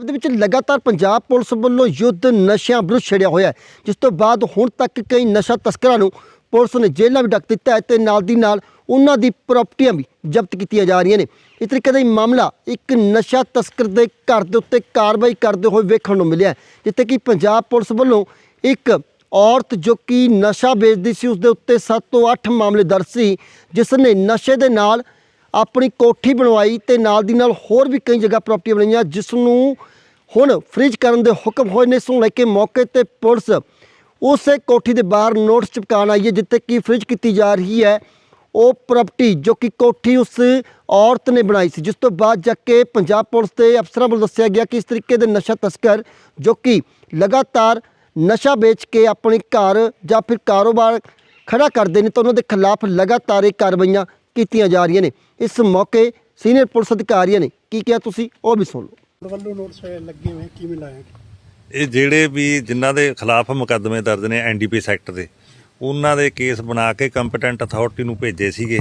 ਪੰਜਾਬ ਦੇ ਵਿੱਚ ਲਗਾਤਾਰ ਪੰਜਾਬ ਪੁਲਿਸ ਵੱਲੋਂ ਯੁੱਧ ਨਸ਼ਿਆਂ ਵਿਰੁੱਧ ਛੇੜਿਆ ਹੋਇਆ ਹੈ, ਜਿਸ ਤੋਂ ਬਾਅਦ ਹੁਣ ਤੱਕ ਕਈ ਨਸ਼ਾ ਤਸਕਰਾਂ ਨੂੰ ਪੁਲਿਸ ਨੇ ਜੇਲ੍ਹਾਂ ਵੀ ਡੱਕ ਦਿੱਤਾ ਹੈ ਤੇ ਨਾਲ ਦੀ ਨਾਲ ਉਹਨਾਂ ਦੀ ਪ੍ਰਾਪਰਟੀਆਂ ਵੀ ਜ਼ਬਤ ਕੀਤੀਆਂ ਜਾ ਰਹੀਆਂ ਨੇ। ਇਸ ਤਰੀਕੇ ਦਾ ਹੀ ਮਾਮਲਾ ਇੱਕ ਨਸ਼ਾ ਤਸਕਰ ਦੇ ਘਰ ਦੇ ਉੱਤੇ ਕਾਰਵਾਈ ਕਰਦੇ ਹੋਏ ਵੇਖਣ ਨੂੰ ਮਿਲਿਆ ਜਿੱਥੇ ਕਿ ਪੰਜਾਬ ਪੁਲਿਸ ਵੱਲੋਂ ਇੱਕ ਔਰਤ ਜੋ ਕਿ ਨਸ਼ਾ ਵੇਚਦੀ ਸੀ, ਉਸ ਦੇ ਉੱਤੇ 7 ਤੋਂ 8 ਮਾਮਲੇ ਦਰਜ ਸੀ, ਜਿਸ ਨੇ ਨਸ਼ੇ ਦੇ ਨਾਲ ਆਪਣੀ ਕੋਠੀ ਬਣਵਾਈ ਤੇ ਨਾਲ ਦੀ ਨਾਲ ਹੋਰ ਵੀ ਕਈ ਜਗ੍ਹਾ ਪ੍ਰਾਪਰਟੀ ਬਣਾਈਆਂ ਜਿਸ ਨੂੰ ਹੁਣ ਫ੍ਰੀਜ ਕਰਨ ਦੇ ਹੁਕਮ ਹੋਏ ਨੇ। ਇਸ ਨੂੰ ਲੈ ਕੇ ਮੌਕੇ ਤੇ ਪੁਲਿਸ ਉਸੇ ਕੋਠੀ ਦੇ ਬਾਹਰ ਨੋਟਿਸ ਚਿਪਕਾਉਣ ਆਈ ਹੈ, ਜਿੱਥੇ ਕਿ ਫ੍ਰੀਜ ਕੀਤੀ ਜਾ ਰਹੀ ਹੈ ਉਹ ਪ੍ਰਾਪਰਟੀ ਜੋ ਕਿ ਕੋਠੀ ਉਸ ਔਰਤ ਨੇ ਬਣਾਈ ਸੀ। ਜਿਸ ਤੋਂ ਬਾਅਦ ਜਾ ਕੇ ਪੰਜਾਬ ਪੁਲਿਸ ਦੇ ਅਫਸਰਾਂ ਵੱਲੋਂ ਦੱਸਿਆ ਗਿਆ ਕਿ ਇਸ ਤਰੀਕੇ ਦੇ ਨਸ਼ਾ ਤਸਕਰ, ਜੋ ਕਿ ਲਗਾਤਾਰ ਨਸ਼ਾ ਵੇਚ ਕੇ ਆਪਣੇ ਘਰ ਜਾਂ ਫਿਰ ਕਾਰੋਬਾਰ ਖੜਾ ਕਰਦੇ ਨੇ, ਤਾਂ ਉਹਨਾਂ ਦੇ ਖਿਲਾਫ ਲਗਾਤਾਰ ਇਹ ਕਾਰਵਾਈਆਂ ਕੀਤੀਆਂ ਜਾ ਰਹੀਆਂ ਨੇ। ਇਸ ਮੌਕੇ ਸੀਨੀਅਰ ਪੁਲਿਸ ਅਧਿਕਾਰੀਆਂ ਨੇ ਕੀ ਕਿਹਾ ਤੁਸੀਂ ਉਹ ਵੀ ਸੁਣ ਲਓ। ਵੱਲੋਂ ਨੋਟਿਸ ਲੱਗੇ ਹੋਏ ਕਿਵੇਂ ਲਾਇਆ? ਇਹ ਜਿਹੜੇ ਵੀ ਜਿਨ੍ਹਾਂ ਦੇ ਖਿਲਾਫ ਮੁਕੱਦਮੇ ਦਰਜ ਨੇ ਐਨਡੀਪੀ ਸੈਕਟ ਦੇ ਉਹਨਾਂ ਦੇ ਕੇਸ ਬਣਾ ਕੇ ਕੰਪੀਟੈਂਟ ਅਥਾਰਟੀ ਨੂੰ ਭੇਜੇ ਸੀਗੇ।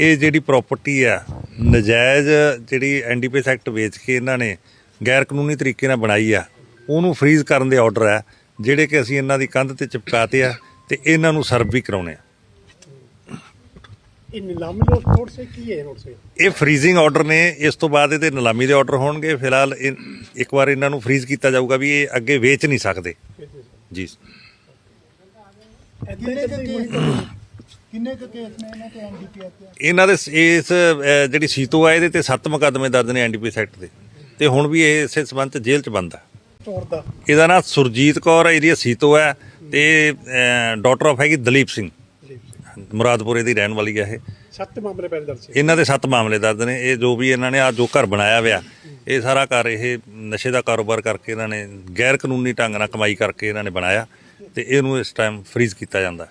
ਇਹ ਜਿਹੜੀ ਪ੍ਰਾਪਰਟੀ ਆ ਨਜਾਇਜ਼ ਜਿਹੜੀ ਐਨਡੀਪੀ ਸੈਕਟ ਵੇਚ ਕੇ ਇਹਨਾਂ ਨੇ ਗੈਰ ਕਾਨੂੰਨੀ ਤਰੀਕੇ ਨਾਲ ਬਣਾਈ ਆ ਉਹਨੂੰ ਫ੍ਰੀਜ਼ ਕਰਨ ਦੇ ਆਰਡਰ ਆ ਜਿਹੜੇ ਕਿ ਅਸੀਂ ਇਹਨਾਂ ਦੀ ਕੰਧ ਤੇ ਚਿਪਕਾਤੇ ਆ ਤੇ ਇਹਨਾਂ ਨੂੰ ਸਰਵ ਵੀ ਕਰਾਉਣੇ ਆ। ਇਹ ਨਿਲਾਮੀ ਲੋਟ ਨੋਟਿਸ ਕੀ ਹੈ ਨੋਟਿਸ ਇਹ ਫ੍ਰੀਜ਼ਿੰਗ ਆਰਡਰ ਨੇ ਇਸ ਤੋਂ ਬਾਅਦ ਇਹਦੇ ਨਿਲਾਮੀ ਦੇ ਆਰਡਰ ਹੋਣਗੇ। ਫਿਲਹਾਲ ਇਹ- ਇੱਕ ਵਾਰ ਇਹਨਾਂ ਨੂੰ ਫ੍ਰੀਜ਼ ਕੀਤਾ ਜਾਊਗਾ ਵੀ ਇਹ ਅੱਗੇ ਵੇਚ ਨਹੀਂ ਸਕਦੇ। ਜੀ। ਕਿੰਨੇ ਕੁ ਕੇਸ ਕਿੰਨੇ ਕੁ ਕੇਸ ਨੇ ਇਹਨਾਂ ਤੇ ਐਨਡੀਪੀਐਸ ਤੇ? ਇਹਨਾਂ ਦੇ ਸ- ਇਸ ਜਿਹੜੀ ਸੀਤੋ ਆ ਇਹਦੇ ਤੇ ਸੱਤ ਮੁਕੱਦਮੇ ਦਰਜ ਨੇ ਐਨਡੀਪੀ ਸੈਕਟ ਦੇ। ਤੇ ਹੁਣ ਵੀ ਇਹ ਇਸੇ ਸਬੰਧ ਚ ਜੇਲ੍ਹ ਚ ਬੰਦ ਆ। ਚੋਰ ਦਾ। ਇਹਦਾ ਨਾਮ ਸੁਰਜੀਤ ਕੌਰ ਏਰੀਆ ਸੀਤੋ ਹੈ ਤੇ ਡਾਟਰ ਆਫ ਹੈਗੀ ਦਲੀਪ ਸਿੰਘ। ਮੁਰਾਦਪੁਰੇ ਦੀ ਰਹਿਣ ਵਾਲੀ ਹੈ ਇਹ। ਸੱਤ ਮਾਮਲੇ ਪਹਿਲੇ ਦਰਜ ਇਹਨਾਂ ਦੇ ਸੱਤ ਮਾਮਲੇ ਦਰਜ ਨੇ। ਇਹ ਜੋ ਵੀ ਇਹਨਾਂ ਨੇ ਆ ਜੋ ਘਰ ਬਣਾਇਆ ਹੋਇਆ ਇਹ ਸਾਰਾ ਘਰ ਇਹ ਨਸ਼ੇ ਦਾ ਕਾਰੋਬਾਰ ਕਰਕੇ ਇਹਨਾਂ ਨੇ ਗੈਰ ਕਾਨੂੰਨੀ ਢੰਗ ਨਾਲ ਕਮਾਈ ਕਰਕੇ ਇਹਨਾਂ ਨੇ ਬਣਾਇਆ ਤੇ ਇਹਨੂੰ ਇਸ ਟਾਈਮ ਫ੍ਰੀਜ਼ ਕੀਤਾ ਜਾਂਦਾ।